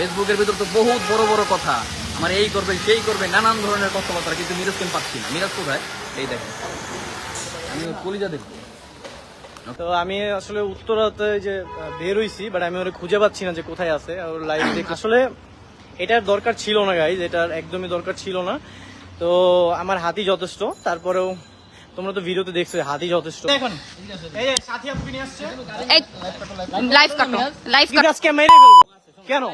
ফেসবুকের ভিতর তো বহুত বড় বড় কথা। আমার এই করবে সেই করবে নানান ধরনের কথাবার্তা কিন্তু মিরাজকে পাচ্ছি না। মিরাজ কোথায়? এই দেখেন। আমি কলিজা দেখব। তো আমি আসলে উত্তরাতে যে বের হইছি বাট আমি ওরে খুঁজে পাচ্ছি না যে কোথায় আছে ওর লাইভ দেখে। আসলে এটার দরকার ছিল না গাইজ এটার একদমই দরকার ছিল না। তো আমার হাতি যথেষ্ট তারপরেও তোমরা তো ভিডিওতে দেখছ হাতি যথেষ্ট। এখন এই যে সাথী আপু নিয়ে আসছে। লাইভ কাটো লাইভ কাটো। আজকে মেরে ফেলব। কেন?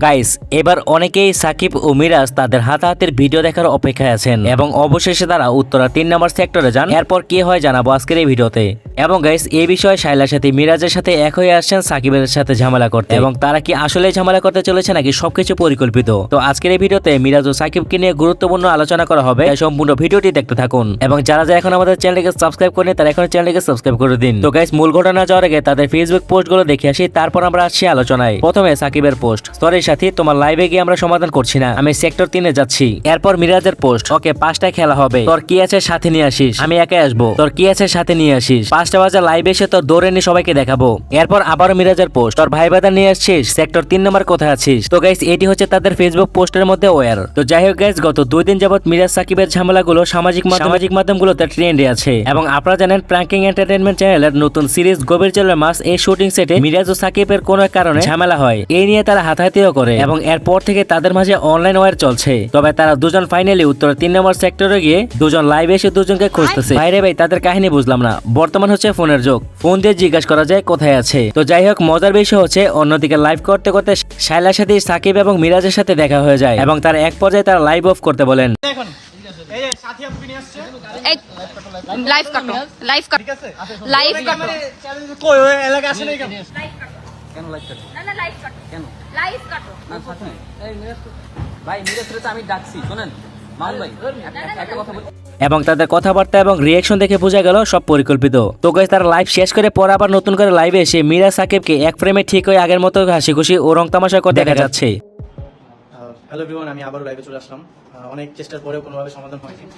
গাইস এবার অনেকেই সাকিব ও মিরাজ তাদের হাতাহাতের ভিডিও দেখার অপেক্ষায় আছেন এবং অবশেষে তারা উত্তরা তিন নম্বর সেক্টরে যান। এরপর কি হয় জানাব আজকের এই ভিডিওতে। এবং গাইস এই বিষয়ে শাইলার সাথে মিরাজের সাথে এক হয়ে আসছেন সাকিবের সাথে ঝামেলা করতে। এবং তারা কি আসলে ঝামেলা করতে চলেছে নাকি সবকিছু পরিকল্পিত? তো আজকের এই ভিডিওতে মিরাজ ও সাকিবকে নিয়ে গুরুত্বপূর্ণ আলোচনা করা হবে। সম্পূর্ণ ভিডিওটি দেখতে থাকুন। এবং যারা যারা এখন আমাদের চ্যানেলকে সাবস্ক্রাইব করেন তারা এখন চ্যানেলকে সাবস্ক্রাইব করে দিন। তো গাইস মূল ঘটনা যাওয়ার আগে তাদের ফেসবুক পোস্টগুলো দেখে আসি, তারপর আমরা আসছি আলোচনায়। প্রথমে সাকিবের পোস্ট সরি সাথী তোমার লাইভে গিয়ে আমরা সমাধান করছি না। আমি সেক্টর তিনে যাচ্ছি। এরপর মিরাজের পোস্ট ওকে, পাঁচটায় খেলা হবে। তোর কি আছে সাথে নিয়ে আসিস? আমি একাই আসব। তোর কি আছে সাথে নিয়ে আসিস? পাঁচটা বাজে লাইভ এসে তোর দৌড়ে নিয়ে সবাইকে দেখাবো। এরপর আবারও মিরাজের পোস্ট তোর ভাই বাদা নিয়ে আসছিস? সেক্টর তিন নম্বর কোথায় আছিস? তো গাইস এটি হচ্ছে তাদের ফেসবুক পোস্টের মধ্যে ওয়ার তো যাই হোক গাইস গত দুই দিন যাবত মিরাজ, সাকিবের ঝামেলাগুলো সামাজিক মাধ্যম- সামাজিক মাধ্যমগুলোতে ট্রেন্ডে আছে। এবং আপনারা জানেন প্র্যাঙ্কিং এন্টারটেনমেন্ট চ্যানেলের নতুন সিরিজ গভীর জলের মাস এই শুটিং সেটে মিরাজ ও সাকিবের কোনো কারণে ঝামেলা হয়। এই নিয়ে তারা হাতাহাতিও করে। এবং এরপর থেকে তাদের মাঝে অনলাইন ওয়ার চলছে। তবে তারা দুজন ফাইনালি উত্তর তিন নম্বর সেক্টরে গিয়ে দুজন লাইভে এসে দুজনকে খুঁজতেছে। বাইরে ভাই তাদের কাহিনী বুঝলাম না। বর্তমান হচ্ছে ফোনের যোগ। ফোন দিয়ে জিজ্ঞাসা করা যায় কোথায় আছে। তো যাই হোক মজার বিষয় হচ্ছে অন্যদিকে লাইভ করতে করতে শাইলার সাথে সাকিব এবং মিরাজের সাথে দেখা হয়ে যায়। এবং তার এক পর্যায়ে তারা লাইভ অফ করতে বলেন। লাইভ কাটো লাইভ কাটো। ঠিক আছে? লাইভ কাটো। কেন লাইভ কাটে? না না লাইভ কাটো। কেন? লাইভ কাটো। না সাথে এই মিরাজ ভাই তো আমি ডাকছি শোনেন। ভাই এক- এক- একটা কথা বলি। এবং তাদের কথাবার্তা এবং রিয়েকশন দেখে বোঝা গেল সব পরিকল্পিত। তো গাইস তারা লাইভ শেষ করে পর আবার নতুন করে লাইভে এসে মিরা সাকিবকে এক ফ্রেমে ঠিক হয়ে আগের মতো হাসি খুশি ও রং তামাশা করে দেখা যাচ্ছে। হ্যালো এভরিওয়ান আমি আবারও লাইভে চলে আসলাম। অনেক চেষ্টার পরেও কোনোভাবে সমাধান হয়নি।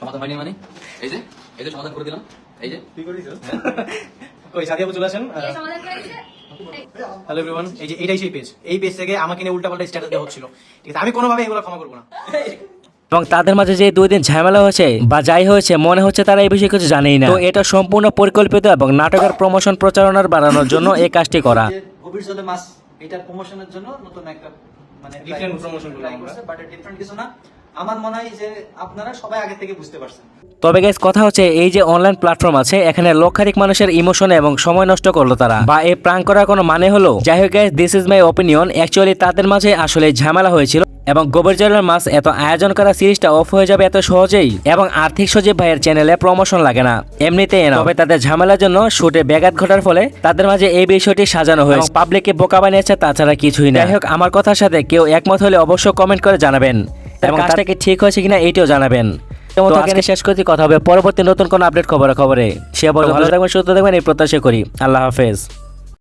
সমাধান হয়নি মানে? এই যে এই যে সমাধান করে দিলাম। এই যে। তুই কই সাথী আপু চলে আসেন এই এই, হ্যালো এভরিওয়ান এই যে এটাই সেই পেজ এই পেজ থেকে আমাকে নিয়ে উল্টাপাল্টা স্ট্যাটাস দেওয়া হচ্ছিল। ঠিক আছে আমি কোনোভাবে এগুলো ক্ষমা করব না। এবং তাদের মাঝে যে দুই দিন ঝামেলা হয়েছে বা যাই হয়েছে মনে হচ্ছে তারা এই বিষয়ে কিছু জানেই না। তো এটা সম্পূর্ণ পরিকল্পিত এবং নাটকের প্রমোশন প্রচারণার বাড়ানোর জন্য এই কাজটি করা। জলে মাছ এটার প্রমোশনের জন্য নতুন একটা মানে promotion করলাম আমরা। বাট ডিফারেন্ট কিছু না। আমার মনে হয় যে আপনারা সবাই আগে থেকে বুঝতে পারছেন। তবে গাইস কথা হচ্ছে এই যে অনলাইন প্ল্যাটফর্ম আছে এখানে লক্ষাধিক মানুষের ইমোশন এবং সময় নষ্ট করল তারা। বা এই প্রাং করার কোনো মানে হলো? যাই হোক guys this is my opinion actually তাদের মাঝে আসলে ঝামেলা হয়েছিল এবং গোবর জলের মাছ এত আয়োজন করা সিরিজটা অফ হয়ে যাবে এত সহজেই এবং আর্থিক সজীব ভাইয়ের চ্যানেলে প্রমোশন লাগে না। এমনিতেই না তবে তাদের ঝামেলার জন্য শুটে ব্যাঘাত ঘটার ফলে তাদের মাঝে এই বিষয়টি সাজানো হয়েছে। পাবলিককে বোকা বানিয়েছে তাছাড়া কিছুই না। যাই হোক আমার কথার সাথে কেউ একমত হলে অবশ্যই কমেন্ট করে জানাবেন। এবং কাজটা কি ঠিক হয়েছে কিনা এইটাও জানাবেন। শেষ করতে কথা হবে। পরবর্তী নতুন কোন আপডেট খবরে খবরে সে ভালো থাকবেন সুস্থ থাকবেন এই প্রত্যাশা করি। আল্লাহ হাফেজ।